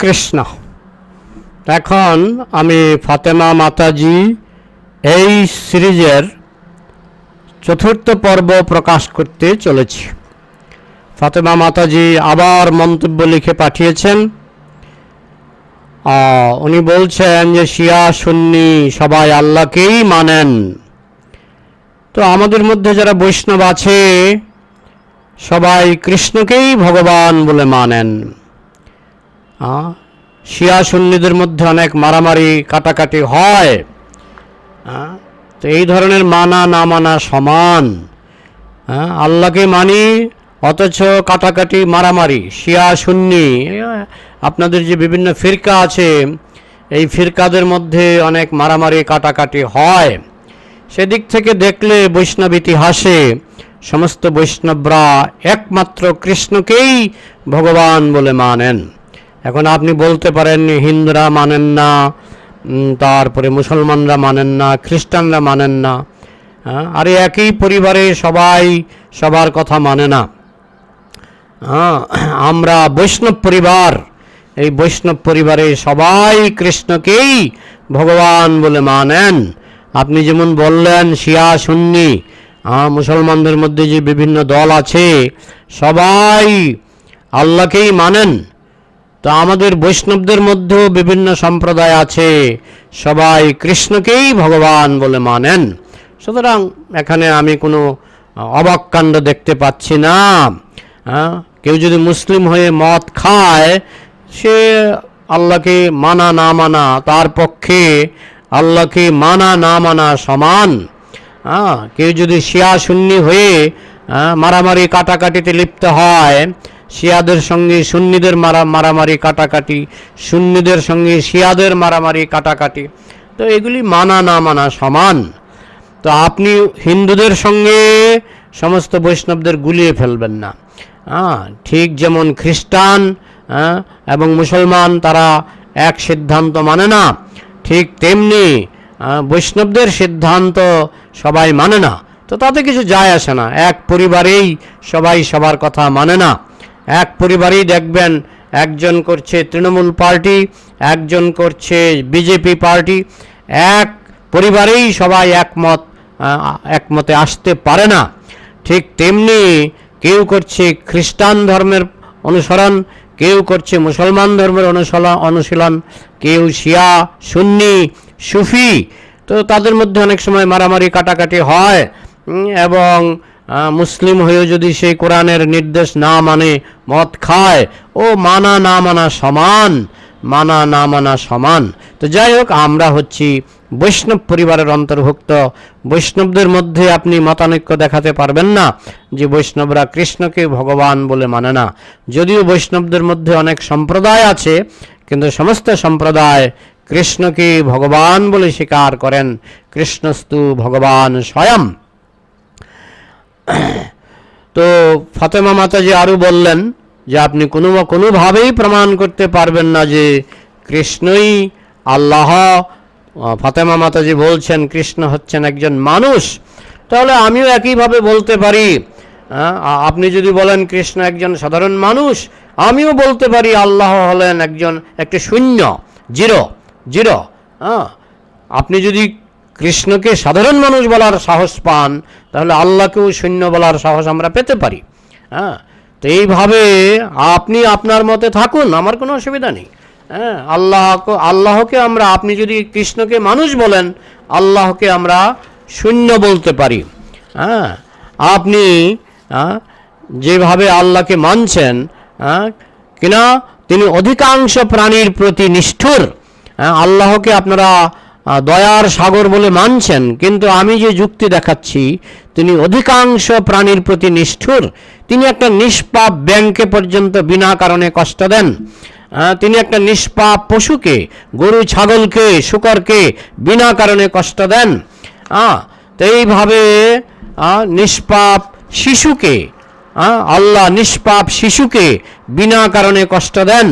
কৃষ্ণ। এখন আমি ফাতেমা মাতাজি এই সিরিজের চতুর্থ পর্ব প্রকাশ করতে চলেছি। ফাতেমা মাতাজি আবার মন্তব্য লিখে পাঠিয়েছেন। উনি বলছেন যে, শিয়া, সুন্নি সবাই আল্লাহকেই মানেন। তো আমাদের মধ্যে যারা বৈষ্ণব আছে, সবাই কৃষ্ণকেই ভগবান বলে মানেন। শিয়া সুন্নিদের মধ্যে অনেক মারামারি কাটাকাটি হয়। আহ, তো এই ধরনের মানা না মানা সমান। হ্যাঁ? আল্লাহকে মানি অথচ কাটাকাটি মারামারি শিয়া সুন্নি আপনাদের যে বিভিন্ন ফিরকা আছে এই ফিরকাদের মধ্যে অনেক মারামারি কাটাকাটি হয়। সেদিক থেকে দেখলে বৈষ্ণব ইতিহাসে সমস্ত বৈষ্ণবরা একমাত্র কৃষ্ণকেই ভগবান বলে মানেন। এখন আপনি বলতে পারেন হিন্দুরা মানেন না তারপরে মুসলমানরা মানেন না খ্রিস্টানরা মানেন না হ্যাঁ, আরে একই পরিবারে সবাই সবার কথা মানে না। হ্যাঁ, আমরা বৈষ্ণব পরিবার এই বৈষ্ণব পরিবারে সবাই কৃষ্ণকেই ভগবান বলে মানেন। আপনি যেমন বললেন শিয়া সুন্নি হ্যাঁ, মুসলমানদের মধ্যে যে বিভিন্ন দল আছে সবাই আল্লাহকেই মানেন। তো আমাদের বৈষ্ণবদের মধ্যেও বিভিন্ন সম্প্রদায় আছে। সবাই কৃষ্ণকেই ভগবান বলে মানেন। সুতরাং এখানে আমি কোনো অবাক কাণ্ড দেখতে পাচ্ছি না। কেউ যদি মুসলিম হয়ে মদ খায় সে আল্লাহকে মানা না মানা তার পক্ষে আল্লাহকে মানা না মানা সমান। কেউ যদি শিয়া হয়ে হ্যাঁ, মারামারি কাটাকাটিতে লিপ্ত হয় শিয়াদের সঙ্গে সুন্নিদের মারা মারামারি কাটাকাটি সুন্নিদের সঙ্গে শিয়াদের মারামারি কাটাকাটি। তো এগুলি মানা না মানা সমান। তো আপনি হিন্দুদের সঙ্গে সমস্ত বৈষ্ণবদের গুলিয়ে ফেলবেন না। হ্যাঁ ঠিক যেমন খ্রিস্টান হ্যাঁ, এবং মুসলমান তারা এক সিদ্ধান্ত মানে না। ঠিক তেমনি বৈষ্ণবদের সিদ্ধান্ত সবাই মানে না। তো তাতে কিছু যায় আসে না। এক পরিবারেই সবাই সবার কথা মানে না। এক পরিবারেই দেখবেন, একজন করছে তৃণমূল পার্টি, একজন করছে বিজেপি পার্টি, এক পরিবারেই সবাই একমত একমতে আসতে পারে না। ঠিক তেমনি কেউ করছে খ্রিস্টান ধর্মের অনুসরণ, কেউ করছে মুসলমান ধর্মের অনুসরণ অনুশীলন, কেউ শিয়া, সুন্নি, সুফি, তো তাদের মধ্যে অনেক সময় মারামারি, কাটাকাটি হয়। এবং মুসলিম হয়েও যদি সেই কোরআনের নির্দেশ না মানে মদ খায়, ও মানা না মানা সমান, মানা না মানা সমান। তো যাই হোক, আমরা হচ্ছি বৈষ্ণব পরিবারের অন্তর্ভুক্ত। বৈষ্ণবদের মধ্যে আপনি মতানৈক্য দেখাতে পারবেন না যে বৈষ্ণবরা কৃষ্ণকে ভগবান বলে মানে না। যদিও বৈষ্ণবদের মধ্যে অনেক সম্প্রদায় আছে, কিন্তু সমস্ত সম্প্রদায় কৃষ্ণকে ভগবান বলে স্বীকার করেন। কৃষ্ণস্তু ভগবান স্বয়ং। তো ফাতেমা মাতাজি আরও বললেন যে আপনি কোনো কোনোভাবেই প্রমাণ করতে পারবেন না যে কৃষ্ণই আল্লাহ। ফাতেমা মাতাজি বলছেন, কৃষ্ণ হচ্ছেন একজন মানুষ। তাহলে আমিও একইভাবে বলতে পারি আপনি যদি বলেন কৃষ্ণ একজন সাধারণ মানুষ, আমিও বলতে পারি আল্লাহ হলেন একজন, একটি শূন্য, জিরো জিরো হ্যাঁ আপনি যদি কৃষ্ণকে সাধারণ মানুষ বলার সাহস পান তাহলে আল্লাহকেও শূন্য বলার সাহস আমরা পেতে পারি। হ্যাঁ? তো এইভাবে আপনি আপনার মতে থাকুন আমার কোনো অসুবিধা নেই। হ্যাঁ? আল্লাহ আল্লাহকে আমরা আপনি যদি কৃষ্ণকে মানুষ বলেন আল্লাহকে আমরা শূন্য বলতে পারি। হ্যাঁ? আপনি হ্যাঁ, যেভাবে আল্লাহকে মানছেন হ্যাঁ, কিনা তিনি অধিকাংশ প্রাণীর প্রতি নিষ্ঠুর। হ্যাঁ, আল্লাহকে আপনারা দয়ার সাগর বলে মানছেন, কিন্তু আমি যে যুক্তি দেখাচ্ছি, তিনি অধিকাংশ প্রাণীর প্রতি নিষ্ঠুর। তিনি একটা নিষ্পাপ ব্যাংকে পর্যন্ত বিনা কারণে কষ্ট দেন। তিনি একটা নিষ্পাপ পশুকে, গরু ছাগলকে, শুকরকে বিনা কারণে কষ্ট দেন। তো এইভাবে নিষ্পাপ শিশুকে আল্লাহ নিষ্পাপ শিশুকে বিনা কারণে কষ্ট দেন।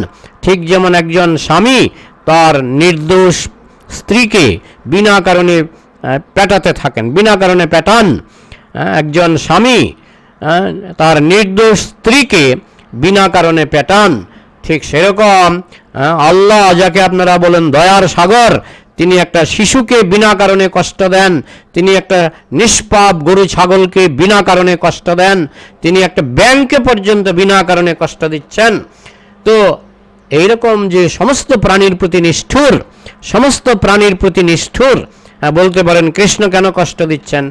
ঠিক যেমন একজন স্বামী তার নির্দোষ স্ত্রীকে বিনা কারণে পেটাতে থাকেন। বিনা কারণে পেটান একজন স্বামী তার নির্দোষ স্ত্রীকে বিনা কারণে পেটান। ঠিক সেরকম আল্লাহ যাকে আপনারা বলেন দয়ার সাগর, তিনি একটা শিশুকে বিনা কারণে কষ্ট দেন, তিনি একটা নিষ্পাপ গরু ছাগলকে বিনা কারণে কষ্ট দেন, তিনি একটা ব্যাংকে পর্যন্ত বিনা কারণে কষ্ট দিচ্ছেন। তো এইরকম যে সমস্ত প্রাণীর প্রতি নিষ্ঠুর, সমস্ত প্রাণীর প্রতি নিষ্ঠুর বলতে পারেন কৃষ্ণ কেন কষ্ট দিচ্ছেন?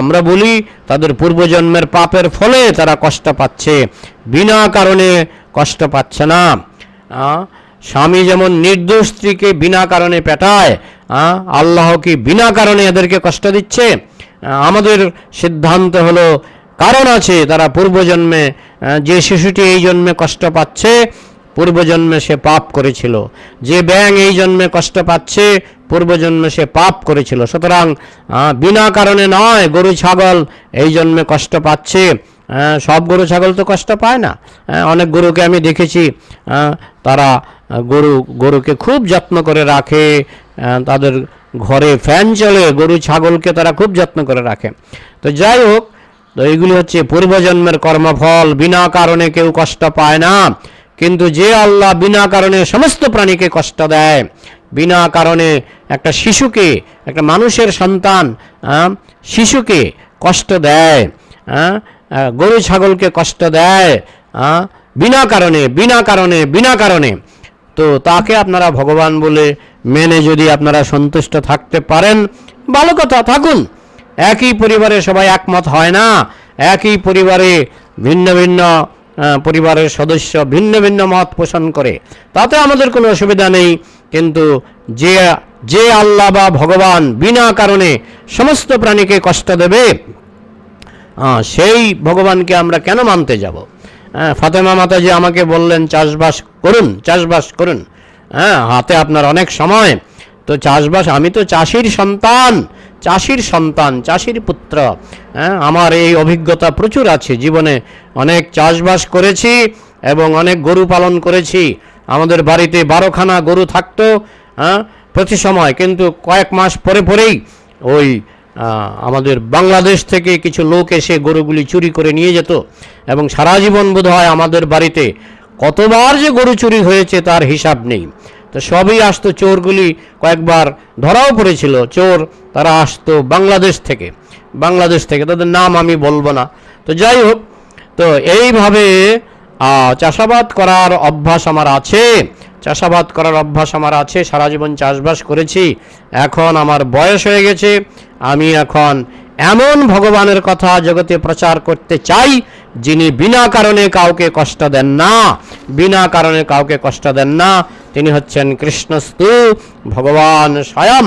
আমরা বলি তাদের পূর্বজন্মের পাপের ফলে তারা কষ্ট পাচ্ছে। বিনা কারণে কষ্ট পাচ্ছে না। স্বামী যেমন নির্দোষ স্ত্রীকে বিনা কারণে পেটায় আল্লাহ কি বিনা কারণে এদেরকে কষ্ট দিচ্ছে? আমাদের সিদ্ধান্ত হলো কারণ আছে, তারা পূর্বজন্মে যে শিশুটি এই জন্মে কষ্ট পাচ্ছে পূর্বজন্মে সে পাপ করেছিল। যে ব্যাং এই জন্মে কষ্ট পাচ্ছে, পূর্বজন্মে সে পাপ করেছিল। সুতরাং বিনা কারণে নয়, গরু, ছাগল এই জন্মে কষ্ট পাচ্ছে। সব গরু, ছাগল তো কষ্ট পায় না। অনেক গরুকে আমি দেখেছি তারা গরু, গরুকে খুব যত্ন করে রাখে। তাদের ঘরে ফ্যান চলে, গরু, ছাগলকে তারা খুব যত্ন করে রাখে। তো যাই হোক, তো এইগুলি হচ্ছে পূর্বজন্মের কর্মফল। বিনা কারণে কেউ কষ্ট পায় না। কিন্তু যে আল্লাহ বিনা কারণে সমস্ত প্রাণীকে কষ্ট দেয়, বিনা কারণে একটা শিশুকে, একটা মানুষের সন্তান শিশুকে কষ্ট দেয় গরু ছাগলকে কষ্ট দেয় বিনা কারণে বিনা কারণে বিনা কারণে। তো তাকে আপনারা ভগবান বলে মেনে যদি আপনারা সন্তুষ্ট থাকতে পারেন, ভালো কথা, থাকুন। একই পরিবারে সবাই একমত হয় না, একই পরিবারে ভিন্ন ভিন্ন পরিবারের সদস্য ভিন্ন ভিন্ন মত পোষণ করে। তাতে আমাদের কোনো অসুবিধা নেই, কিন্তু যে যে আল্লাহ বা ভগবান বিনা কারণে সমস্ত প্রাণীকে কষ্ট দেবে সেই ভগবানকে আমরা কেন মানতে যাব? হ্যাঁ ফাতেমা মাতাজি আমাকে বললেন, চাষবাস করুন চাষবাস করুন। হ্যাঁ হাতে আপনার অনেক সময়। তো চাষবাস, আমি তো চাষির সন্তান চাষির সন্তান, চাষির পুত্র হ্যাঁ? আমার এই অভিজ্ঞতা প্রচুর আছে। জীবনে অনেক চাষবাস করেছি এবং অনেক গরু পালন করেছি। আমাদের বাড়িতে বারোখানা গরু থাকতো হ্যাঁ? প্রতি সময়। কিন্তু কয়েক মাস পরে পরেই ওই আমাদের বাংলাদেশ থেকে কিছু লোক এসে গরুগুলি চুরি করে নিয়ে যেত এবং সারা জীবন বোধ হয় আমাদের বাড়িতে কতবার যে গরু চুরি হয়েছে তার হিসাব নেই। তো সবই আসতো, চোরগুলি কয়েকবার ধরাও পড়েছিল। চোর তারা আসতো বাংলাদেশ থেকে। বাংলাদেশ থেকে তাদের নাম আমি বলব না। তো যাই হোক, তো এইভাবে চাষাবাদ করার অভ্যাস আমার আছে। চাষাবাদ করার অভ্যাস আমার আছে, সারা জীবন চাষবাস করেছি। এখন আমার বয়স হয়ে গেছে। আমি এখন এমন ভগবানের কথা জগতে প্রচার করতে চাই, যিনি বিনা কারণে কাউকে কষ্ট দেন না। বিনা কারণে কাউকে কষ্ট দেন না। তিনি হচ্ছেন কৃষ্ণস্তু, ভগবান স্বয়ং।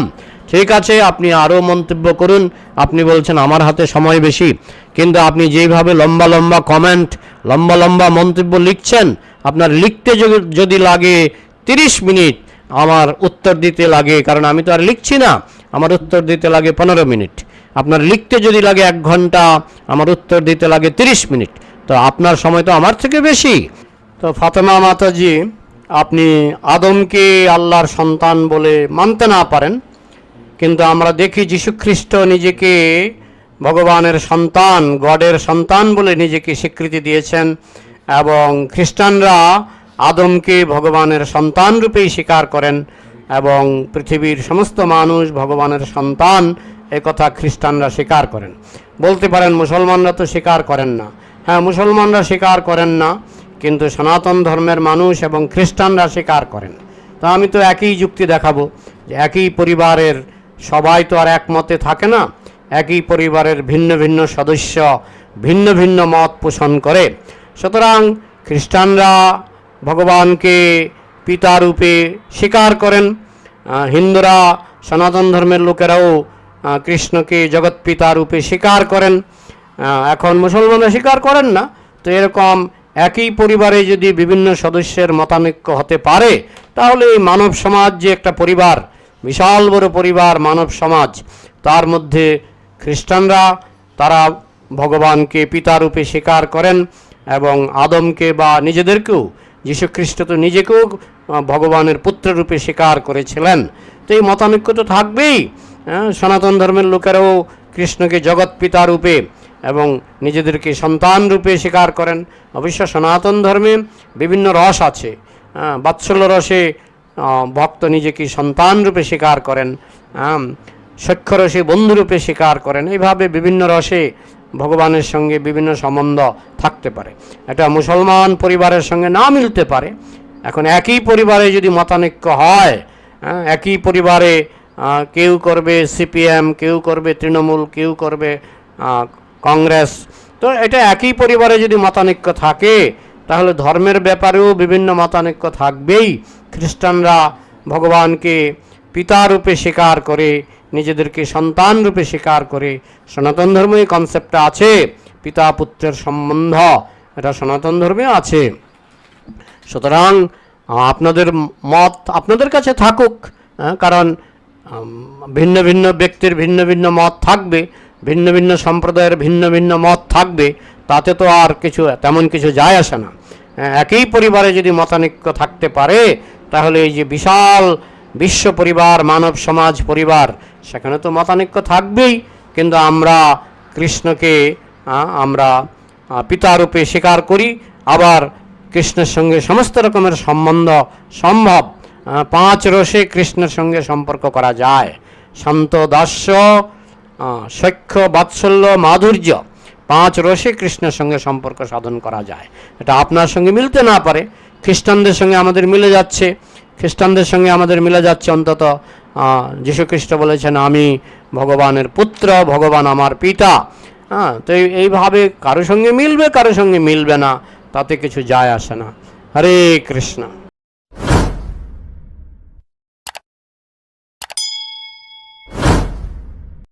ঠিক আছে, আপনি আরও মন্তব্য করুন। আপনি বলছেন, আমার হাতে সময় বেশি। কিন্তু আপনি যেইভাবে লম্বা লম্বা কমেন্ট লম্বা লম্বা মন্তব্য লিখছেন, আপনার লিখতে যদি- লাগে তিরিশ মিনিট, আমার উত্তর দিতে লাগে, কারণ আমি তো আর লিখছি না, আমার উত্তর দিতে লাগে পনেরো মিনিট। আপনার লিখতে যদি লাগে এক ঘণ্টা, আমার উত্তর দিতে লাগে তিরিশ মিনিট। তো আপনার সময় তো আমার থেকে বেশি। তো ফাতেমা মাতাজি, আপনি আদমকে আল্লাহর সন্তান বলে মানতে না পারেন। কিন্তু আমরা দেখি যীশুখ্রিস্ট নিজেকে ভগবানের সন্তান, গডের সন্তান বলে নিজেকে স্বীকৃতি দিয়েছেন এবং খ্রিস্টানরা আদমকে ভগবানের সন্তান রূপেই স্বীকার করেন এবং পৃথিবীর সমস্ত মানুষ ভগবানের সন্তান কথা খ্রিস্টানরা স্বীকার করেন। বলতে পারেন মুসলমানরা তো স্বীকার করেন না। হ্যাঁ মুসলমানরা স্বীকার করেন না, কিন্তু সনাতন ধর্মের মানুষ এবং খ্রিস্টানরা স্বীকার করেন। তো আমি তো একই যুক্তি দেখাবো যে একই পরিবারের সবাই তো আর একমতে থাকে না। একই পরিবারের ভিন্ন ভিন্ন সদস্য, ভিন্ন ভিন্ন মত পোষণ করে। সুতরাং খ্রিস্টানরা ভগবানকে পিতা রূপে স্বীকার করেন। হিন্দুরা সনাতন ধর্মের লোকেরাও কৃষ্ণকে জগৎ পিতা রূপে স্বীকার করেন। এখন মুসলমানরা স্বীকার করেন না। তো এরকম একই পরিবারে যদি বিভিন্ন সদস্যের মতানৈক্য হতে পারে, তাহলে এই মানব সমাজ যে একটা পরিবার বিশাল বড় পরিবার মানব সমাজ। তার মধ্যে খ্রিস্টানরা তারা ভগবানকে পিতারূপে স্বীকার করেন এবং আদমকে বা নিজেদেরকেও যীশুখ্রিস্ট তো নিজেকেও ভগবানের পুত্ররূপে স্বীকার করেছিলেন। তো এই মতানৈক্য তো থাকবেই। হ্যাঁ, সনাতন ধর্মের লোকেরাও কৃষ্ণকে জগৎ পিতা রূপে এবং নিজেদেরকে সন্তান রূপে স্বীকার করেন। অবশ্য সনাতন ধর্মে বিভিন্ন রস আছে। হ্যাঁ, বাৎসল্য রসে ভক্ত নিজেকে সন্তান রূপে স্বীকার করেন সক্ষরসে বন্ধুরূপে স্বীকার করেন। এইভাবে বিভিন্ন রসে ভগবানের সঙ্গে বিভিন্ন সম্বন্ধ থাকতে পারে। এটা মুসলমান পরিবারের সঙ্গে না মিলতে পারে। এখন একই পরিবারে যদি মতানৈক্য হয় হ্যাঁ, একই পরিবারে কেউ করবে সিপিএম কেউ করবে তৃণমূল কেউ করবে কংগ্রেস তো এটা একই পরিবারে যদি মতানৈক্য থাকে তাহলে ধর্মের ব্যাপারেও বিভিন্ন মতানৈক্য থাকবেই। খ্রিস্টানরা ভগবানকে পিতারূপে স্বীকার করে নিজেদেরকে সন্তান রূপে স্বীকার করে সনাতন ধর্মে এই কনসেপ্টটা আছে পিতা পুত্রের সম্বন্ধ এটা সনাতন ধর্মে আছে। সুতরাং আপনাদের মত আপনাদের কাছে থাকুক হ্যাঁ, কারণ ভিন্ন ভিন্ন ব্যক্তির ভিন্ন ভিন্ন মত থাকবে ভিন্ন ভিন্ন সম্প্রদায়ের ভিন্ন ভিন্ন মত থাকবে তাতে তো আর কিছু তেমন কিছু যায় আসে না। হ্যাঁ, একই পরিবারে যদি মতানৈক্য থাকতে পারে তাহলে এই যে বিশাল বিশ্ব পরিবার, মানব সমাজ পরিবার, সেখানে তো মতানৈক্য থাকবেই। কিন্তু আমরা কৃষ্ণকে আমরা পিতারূপে স্বীকার করি। আবার কৃষ্ণের সঙ্গে সমস্ত রকমের সম্বন্ধ সম্ভব। পাঁচ রসে কৃষ্ণের সঙ্গে সম্পর্ক করা যায়। শান্ত দাস্য সখ্য বাৎসল্য, মাধুর্য, পাঁচ রসে কৃষ্ণের সঙ্গে সম্পর্ক সাধন করা যায়। এটা আপনার সঙ্গে মিলতে না পারে। খ্রিস্টানদের সঙ্গে আমাদের মিলে যাচ্ছে, খ্রিস্টানদের সঙ্গে আমাদের মিলে যাচ্ছে অন্তত যীশু যীশুখ্রিস্ট বলেছেন, আমি ভগবানের পুত্র, ভগবান আমার পিতা। হ্যাঁ তো এই- এইভাবে কারও সঙ্গে মিলবে, কারও সঙ্গে মিলবে না, তাতে কিছু যায় আসে না। হরে কৃষ্ণ।